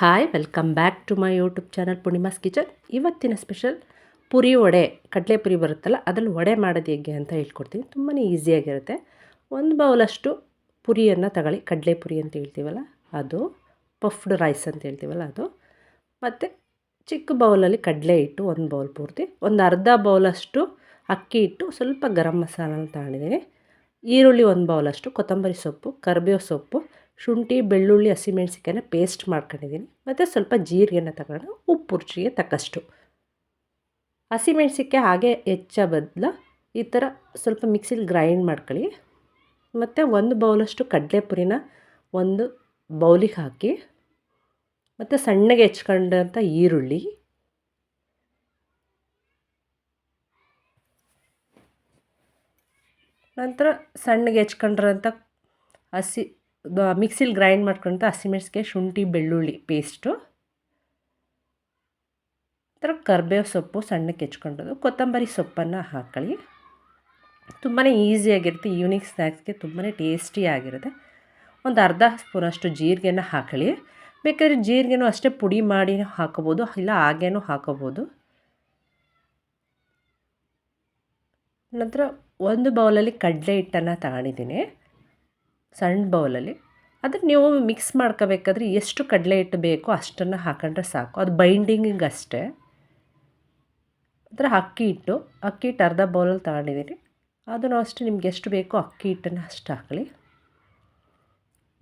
Hi welcome back to my YouTube channel Poornima's kitchen ಇವತ್ತಿನ special puri vada, ಕಡಲೆ ಪುರಿ ಬರುತ್ತಲ್ಲ, ಅದರಲ್ಲಿ ವಡೆ ಮಾಡೋದು ಹೇಗೆ ಅಂತ ಹೇಳ್ಕೊಡ್ತೀನಿ. ತುಂಬಾ ಈಸಿಯಾಗಿರುತ್ತೆ ಒಂದು ಬೌಲಷ್ಟು ಪುರಿಯನ್ನು ತಗೊಳ್ಳಿ. ಕಡಲೆ ಪುರಿ ಅಂತ ಹೇಳ್ತೀವಲ್ಲ, ಅದು ಪಫ್ಡ್ ರೈಸ್ ಅಂತ ಹೇಳ್ತೀವಲ್ಲ, ಅದು. ಮತ್ತು ಚಿಕ್ಕ ಬೌಲಲ್ಲಿ ಕಡಲೆ ಇಟ್ಟು ಒಂದು ಬೌಲ್ ಪೂರ್ತಿ. ಒಂದು ಅರ್ಧ ಬೌಲಷ್ಟು ಅಕ್ಕಿ ಇಟ್ಟು ಸ್ವಲ್ಪ ಗರಂ ಮಸಾಲನ ತಗೊಂಡಿದ್ದೀನಿ. ಈರುಳ್ಳಿ ಒಂದು ಬೌಲಷ್ಟು, ಕೊತ್ತಂಬರಿ ಸೊಪ್ಪು, ಕರಿಬೇವು ಸೊಪ್ಪು ಶುಂಠಿ, ಬೆಳ್ಳುಳ್ಳಿ ಹಸಿಮೆಣ್ಸಿಕಾಯನ್ನ ಪೇಸ್ಟ್ ಮಾಡ್ಕೊಂಡಿದ್ದೀನಿ. ಮತ್ತು ಸ್ವಲ್ಪ ಜೀರಿಗೆನ ತಗೊಂಡು ಉಪ್ಪು ರುಚಿಗೆ ತಕ್ಕಷ್ಟು. ಹಸಿಮೆಣಸಿಕಾಯಿ ಹಾಗೆ ಹೆಚ್ಚ ಬದಲು ಈ ಥರ ಸ್ವಲ್ಪ ಮಿಕ್ಸಿಲಿ ಗ್ರೈಂಡ್ ಮಾಡ್ಕೊಳ್ಳಿ. ಮತ್ತು ಒಂದು ಬೌಲಷ್ಟು ಕಡಲೆಪುರಿನ ಒಂದು ಬೌಲಿಗೆ ಹಾಕಿ, ಮತ್ತು ಸಣ್ಣಗೆ ಹೆಚ್ಕೊಂಡಂಥ ಈರುಳ್ಳಿ. ನಂತರ ಸಣ್ಣಗೆ ಹೆಚ್ಕೊಂಡ್ರಂಥ ಹಸಿ ಮಿಕ್ಸಿಲಿ ಗ್ರೈಂಡ್ ಮಾಡ್ಕೊಂತ ಹಸಿಮೆಣಸಿಗೆ ಶುಂಠಿ, ಬೆಳ್ಳುಳ್ಳಿ ಪೇಸ್ಟು ಥರ ಕರ್ಬೇವು ಸೊಪ್ಪು ಸಣ್ಣಕ್ಕೆ ಹೆಚ್ಕೊಂಡು ಕೊತ್ತಂಬರಿ ಸೊಪ್ಪನ್ನು ಹಾಕೊಳ್ಳಿ ತುಂಬಾ ಈಸಿಯಾಗಿರುತ್ತೆ ಈವ್ನಿಂಗ್ ಸ್ನ್ಯಾಕ್ಸ್ಗೆ ತುಂಬಾ ಟೇಸ್ಟಿಯಾಗಿರುತ್ತೆ ಒಂದು ಅರ್ಧ ಸ್ಪೂನಷ್ಟು ಜೀರಿಗೆನ ಹಾಕೊಳ್ಳಿ ಬೇಕಾದ್ರೆ ಜೀರಿಗೆನೂ ಅಷ್ಟೇ ಪುಡಿ ಮಾಡಿ ಹಾಕೋಬೋದು ಇಲ್ಲ ಹಾಗೇನೂ ಹಾಕೋಬೋದು ನಂತರ ಒಂದು ಬೌಲಲ್ಲಿ ಕಡಲೆ ಹಿಟ್ಟನ್ನು ತಗೊಂಡಿದ್ದೀನಿ. ಸಣ್ಣ ಬೌಲಲ್ಲಿ. ಅದನ್ನು ನೀವು ಮಿಕ್ಸ್ ಮಾಡ್ಕೋಬೇಕಾದ್ರೆ ಎಷ್ಟು ಕಡಲೆ ಹಿಟ್ಟು ಬೇಕೋ ಅಷ್ಟನ್ನು ಹಾಕೊಂಡ್ರೆ ಸಾಕು. ಅದು ಬೈಂಡಿಂಗಿಗೆ ಅಷ್ಟೇ. ಅದರ ಅಕ್ಕಿ ಹಿಟ್ಟು ಅಕ್ಕಿ ಹಿಟ್ಟು ಅರ್ಧ ಬೌಲಲ್ಲಿ ತಗೊಂಡಿದ್ದೀನಿ. ಅದನ್ನು ಅಷ್ಟು ನಿಮ್ಗೆ ಎಷ್ಟು ಬೇಕೋ ಅಕ್ಕಿ ಹಿಟ್ಟನ್ನು ಅಷ್ಟು ಹಾಕಲಿ.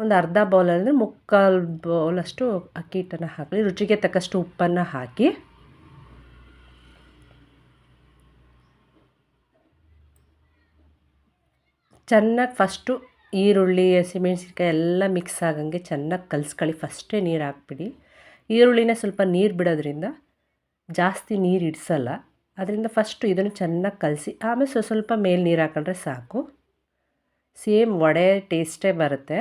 ಒಂದು ಅರ್ಧ ಬೌಲಲ್ಲಿ ಮುಕ್ಕಾಲು ಬೌಲಷ್ಟು ಅಕ್ಕಿ ಹಿಟ್ಟನ್ನು ಹಾಕಲಿ. ರುಚಿಗೆ ತಕ್ಕಷ್ಟು ಉಪ್ಪನ್ನು ಹಾಕಿ. ಚೆನ್ನಾಗಿ ಫಸ್ಟು ಈರುಳ್ಳಿ ಹಸಿಮೆಣ್ಸಿನ್ಕಾಯಿ ಎಲ್ಲ ಮಿಕ್ಸ್ ಆಗಂಗೆ ಚೆನ್ನಾಗಿ ಕಲಿಸ್ಕೊಳ್ಳಿ. ಫಸ್ಟೇ ನೀರು ಹಾಕ್ಬಿಡಿ. ಈರುಳ್ಳಿನ ಸ್ವಲ್ಪ ನೀರು ಬಿಡೋದ್ರಿಂದ ಜಾಸ್ತಿ ನೀರು ಇಡಿಸಲ್ಲ. ಅದರಿಂದ ಫಸ್ಟು ಇದನ್ನು ಚೆನ್ನಾಗಿ ಕಲಸಿ, ಆಮೇಲೆ ಸ್ವಲ್ಪ ಸ್ವಲ್ಪ ಮೇಲೆ ನೀರು ಹಾಕೊಂಡ್ರೆ ಸಾಕು. ಸೇಮ್ ವಡೆ ಟೇಸ್ಟೇ ಬರುತ್ತೆ.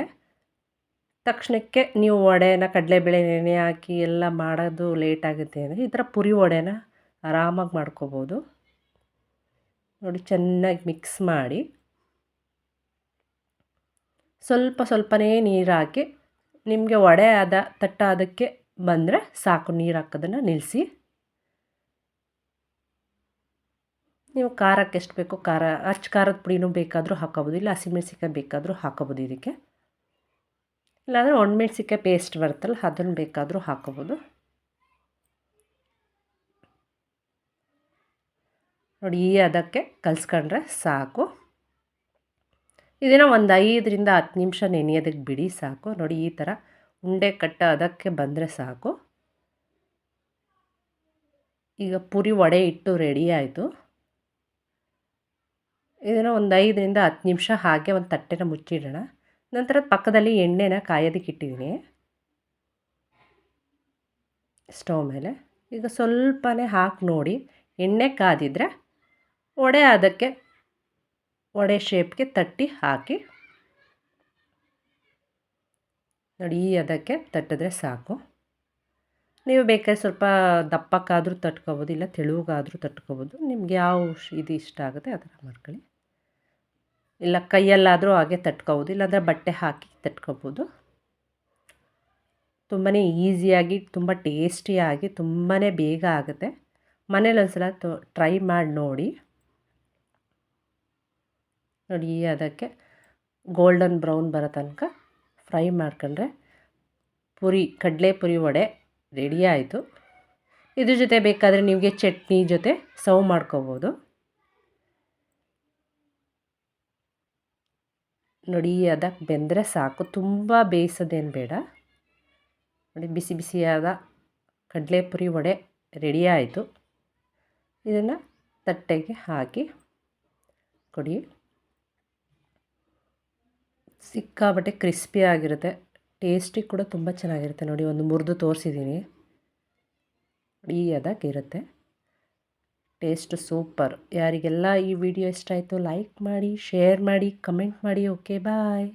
ತಕ್ಷಣಕ್ಕೆ ನೀವು ವಡೆನ ಕಡಲೆಬೇಳೆ ನೆನೆ ಹಾಕಿ ಎಲ್ಲ ಮಾಡೋದು ಲೇಟ್ ಆಗುತ್ತೆ ಅಂದರೆ ಈ ಥರ ಪುರಿ ವಡೆನ ಆರಾಮಾಗಿ ಮಾಡ್ಕೋಬೋದು. ನೋಡಿ ಚೆನ್ನಾಗಿ ಮಿಕ್ಸ್ ಮಾಡಿ. ಸ್ವಲ್ಪ ಸ್ವಲ್ಪನೇ ನೀರು ಹಾಕಿ ನಿಮಗೆ ವಡೆ ಆದ ತಟ್ಟಾದಕ್ಕೆ ಬಂದರೆ ಸಾಕು, ನೀರು ಹಾಕೋದನ್ನು ನಿಲ್ಲಿಸಿ ನೀವು ಖಾರಕ್ಕೆ ಎಷ್ಟು ಬೇಕೋ ಖಾರ ಅಚ್ಚ ಖಾರದ ಪುಡಿನೂ ಬೇಕಾದರೂ ಹಾಕೋಬೋದು ಇಲ್ಲ ಹಸಿಮೆಣ್ಸಿಕಾಯಿ ಬೇಕಾದರೂ ಹಾಕೋಬೋದು ಇದಕ್ಕೆ. ಇಲ್ಲಾಂದರೆ ಒಣಮೆಣಸಿಕಾಯಿ ಪೇಸ್ಟ್ ಬರುತ್ತಲ್ಲ, ಅದನ್ನು ಬೇಕಾದರೂ ಹಾಕೋಬೋದು ನೋಡಿ, ಈ ಅದಕ್ಕೆ ಕಲಿಸ್ಕೊಂಡ್ರೆ ಸಾಕು. ಇದನ್ನು ಒಂದು ಐದರಿಂದ ಹತ್ತು ನಿಮಿಷ ನೆನೆಯೋದಕ್ಕೆ ಬಿಡಿ ಸಾಕು. ನೋಡಿ ಈ ಥರ ಉಂಡೆ ಕಟ್ಟ ಅದಕ್ಕೆ ಬಂದರೆ ಸಾಕು. ಈಗ ಪುರಿ ವಡೆ ಇಟ್ಟು ರೆಡಿ ಆಯಿತು. ಇದನ್ನು ಒಂದು ಐದರಿಂದ ಹತ್ತು ನಿಮಿಷ ಹಾಗೆ ಒಂದು ತಟ್ಟೆನ ಮುಚ್ಚಿಡೋಣ. ನಂತರ ಪಕ್ಕದಲ್ಲಿ ಎಣ್ಣೆನ ಕಾಯೋದಕ್ಕೆ ಇಟ್ಟಿದ್ದೀನಿ. ಸ್ಟವ್ ಮೇಲೆ. ಈಗ ಸ್ವಲ್ಪನೇ ಹಾಕಿ ನೋಡಿ. ಎಣ್ಣೆ ಕಾದಿದ್ರೆ ವಡೆ ಅದಕ್ಕೆ ವಡೆ ಶೇಪ್ಗೆ ತಟ್ಟಿ ಹಾಕಿ. ನೋಡಿ, ಈ ಅದಕ್ಕೆ ತಟ್ಟಿದ್ರೆ ಸಾಕು. ನೀವು ಬೇಕಾದ್ರೆ ಸ್ವಲ್ಪ ದಪ್ಪಕ್ಕಾದರೂ ತಟ್ಕೊಬೋದು, ಇಲ್ಲ ತೆಳುವಾಗಾದರೂ ತಟ್ಕೊಬೋದು. ನಿಮ್ಗೆ ಯಾವ ಇದು ಇಷ್ಟ ಆಗುತ್ತೆ ಆ ಥರ ಮಾಡ್ಕೊಳ್ಳಿ. ಇಲ್ಲ ಕೈಯಲ್ಲಾದರೂ ಹಾಗೆ ತಟ್ಕೊಬೋದು, ಇಲ್ಲಾಂದರೆ ಬಟ್ಟೆ ಹಾಕಿ ತಟ್ಕೋಬೋದು. ತುಂಬಾ ಈಸಿಯಾಗಿ, ತುಂಬ ಟೇಸ್ಟಿಯಾಗಿ ತುಂಬಾ ಬೇಗ ಆಗುತ್ತೆ. ಮನೇಲಿ ಒಂದು ಸಲ ಟ್ರೈ ಮಾಡಿ ನೋಡಿ. ನೋಡಿ ಅದಕ್ಕೆ ಗೋಲ್ಡನ್ ಬ್ರೌನ್ ಬರೋ ತನಕ ಫ್ರೈ ಮಾಡ್ಕೊಂಡ್ರೆ ಪುರಿ, ಕಡಲೆ ಪುರಿ ವಡೆ ರೆಡಿ ಆಯಿತು. ಇದ್ರ ಜೊತೆ ಬೇಕಾದರೆ ನಿಮಗೆ ಚಟ್ನಿ ಜೊತೆ ಸರ್ವ್ ಮಾಡ್ಕೋಬೋದು. ನೋಡಿ ಅದಕ್ಕೆ ಬೆಂದರೆ ಸಾಕು, ತುಂಬ ಬೇಯಿಸೋದೇನು ಬೇಡ. ನೋಡಿ, ಬಿಸಿ ಬಿಸಿಯಾದ ಕಡಲೆ ಪುರಿ ವಡೆ ರೆಡಿ ಆಯಿತು. ಇದನ್ನು ತಟ್ಟೆಗೆ ಹಾಕಿ ಕೊಡಿ ಸಿಕ್ಕಾಬಟ್ಟೆ ಕ್ರಿಸ್ಪಿ ಆಗಿರುತ್ತೆ. ಟೇಸ್ಟಿಗೆ ಕೂಡ ತುಂಬ ಚೆನ್ನಾಗಿರುತ್ತೆ. ನೋಡಿ, ಒಂದು ಮುರಿದು ತೋರಿಸಿದ್ದೀನಿ ಈ ಅದಕ್ಕಿರುತ್ತೆ ಟೇಸ್ಟ್ ಸೂಪರ್. ಯಾರಿಗೆಲ್ಲ ಈ ವಿಡಿಯೋ ಇಷ್ಟ ಆಯಿತು, ಲೈಕ್ ಮಾಡಿ, ಶೇರ್ ಮಾಡಿ, ಕಮೆಂಟ್ ಮಾಡಿ. Okay, bye.